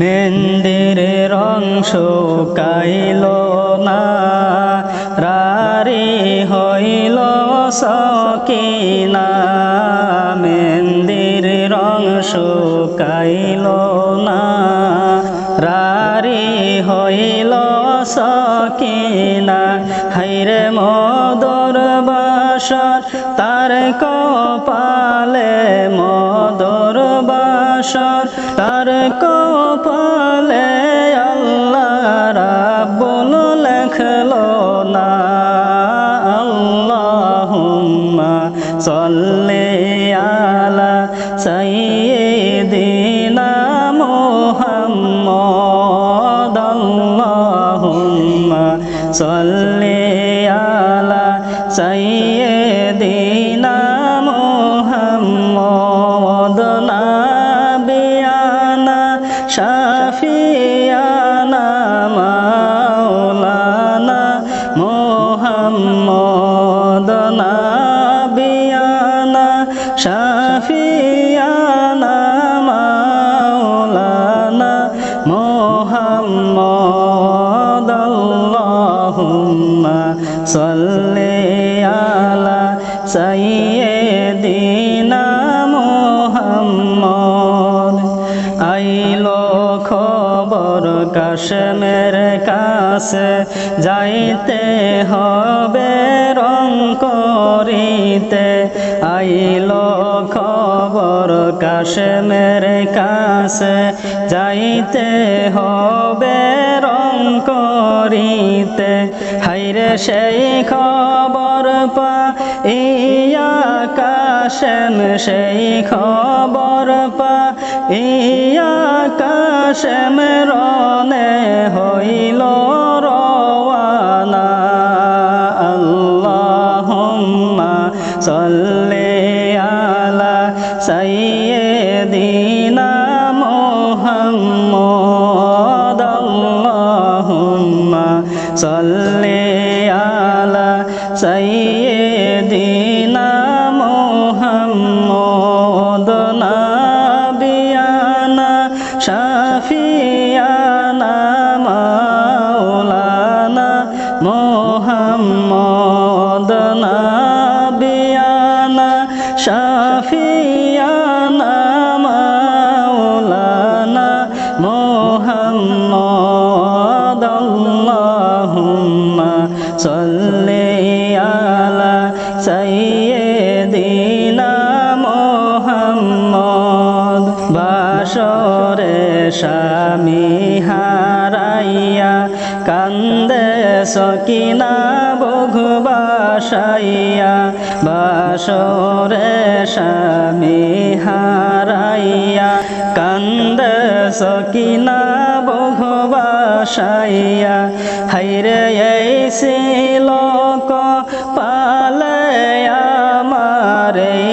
মেন্দির রং শুকাইল না, রারি হইল সকিনা। মেন্দির রং শুকাইল না, রারি হইল সকিনা। হাইরে মদর বাসর তার কপালে মদর বাসর তার কপালে আল্লাহ রাব্বুল লেখলো না। আল্লাহুম্মা সাল্লি খবর কাশেমের কাছে যাইতে হবে রং করিতে। আইল খবর কাশেমের কাছে যাইতে হবে রং করিতে। হাইরে সেই খবর পা ইয়া কাশেম সেই খবর পা ইয়া কাশেম রনে হইল রওয়ানা। আল্লাহুম্মা সাল্লি হারাইয়া কান্দে সকিনা বঘবাসাইয়া বাসরে স্বামী হারাইয়া কান্দে সকিনা বঘবাসাইয়া হাইরে এই শিলক পালে আমার এই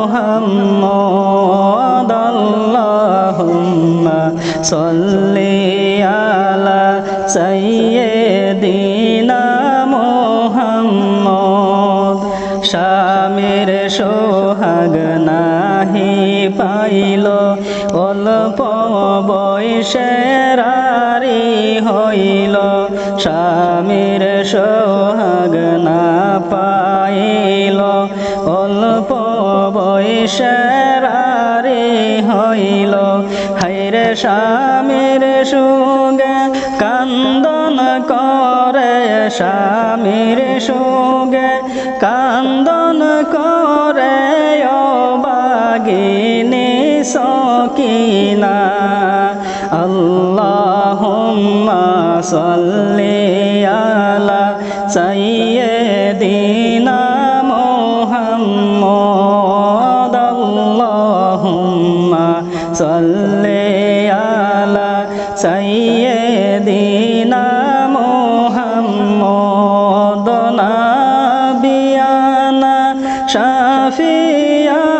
মুহাম্মদ আল্লাহুম্মা সাল্লি আলা সাইয়্যিদিনা মুহাম্মদ। স্বামীর সোহাগ নাহি পাইল, অল্প বয়সে রারি হইল। স্বামীর সোহাগ না পাইল বয়সে রারি হইল। হাইরে স্বামীর সুগে কান্দন করে, স্বামীর সুগে কান্দন করে, ও সোহাগিনী সকিনা। আল্লাহুম্মা সাল্লি আলা সাইয়্যিদিনা। সাল্লি আলা সাইয়্যিদিনা মুহাম্মদ নাবিয়ানা শাফিয়ানা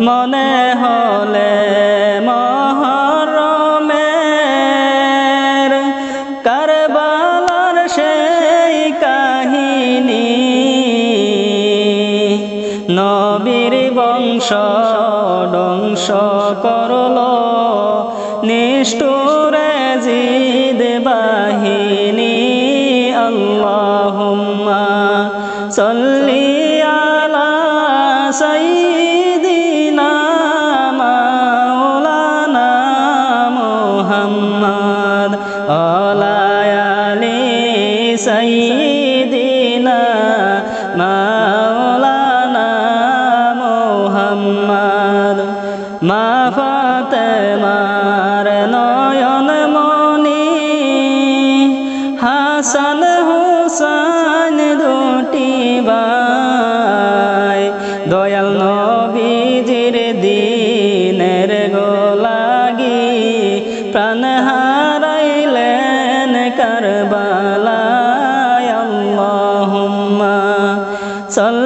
মনে হলে মহরমের কারবালার সেই কাহিনী। নবীর বংশ ডংস করল নিষ্ঠুরে জিদ মুহাম্মদ আলা আলি সাইয়্যিদিনা মাওলানা মোহাম্মদ। মা ফাতেমার নয়ন মনি হাসান হুসান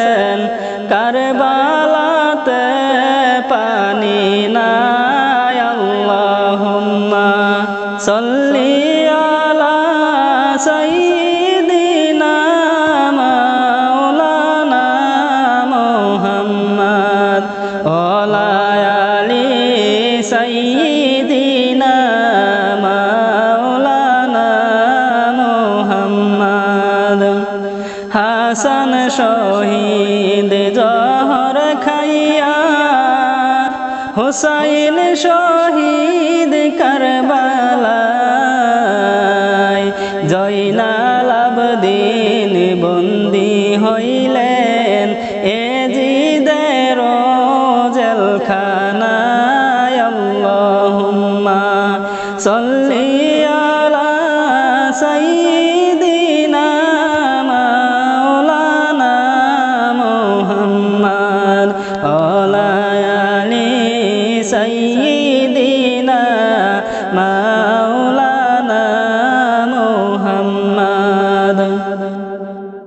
গেছেন কারবালাতে পানি নাই আল্লাহুম্মা সল্লি আলা সাইয়্যিদিনা মাওলানা মুহাম্মদ ওয়ালা শহীদ জহর খাইয়া হুসাইন শহীদ কারবালায় জয়নাল আবদিন বন্দি হইলেন এ জিদের জেলখানায়। আল্লাহুম্মা সাল্লি